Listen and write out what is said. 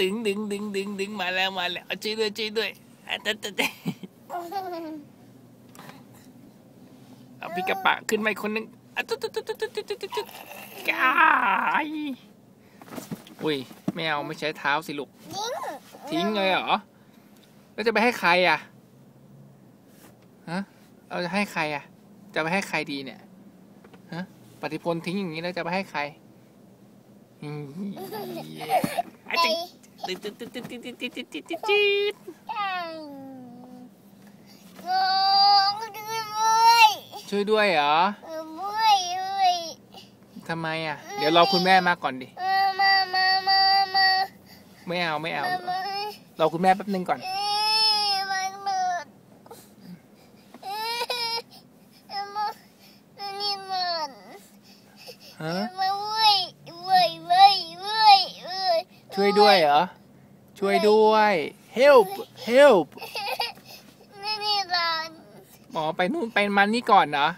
ดึงดึงดึงดึงดึงมาแล้วมาแล้วช่วยด้วยช่วยด้วยตัดตัดเอาพี่กระปะขึ้นไปคนนึงอะตุ๊ดตุ๊ดตุ๊ดตุ๊ดตุ๊ดตุ๊ดตุ๊ดกายอุ้ยไม่เอาไม่ใช้เท้าสิลูกทิ้งเลยเหรอแล้วจะไปให้ใครอะฮะเราจะให้ใครอะ จะไปให้ใครดีเนี่ยฮะปฏิพลทิ้งอย่างนี้แล้วจะไปให้ใคร ติดติดติดติดติดติดติดติดติดติดกันงงด้วยช่วยด้วยเหรอเออด้วยด้วยทำไมอะ เดี๋ยวรอคุณแม่มาก่อนดิมามามามาไม่เอาไม่เอารอคุณแม่แป๊บนึงก่อนเอ้ยมันเบิดเอ้ยเอามาอันนี่มันฮะ ช่วยด้วยเหรอ ช่วยด้วย help help ไม่มีร้อนหมอไปนู่นไปมันนี่ก่อนเหรอ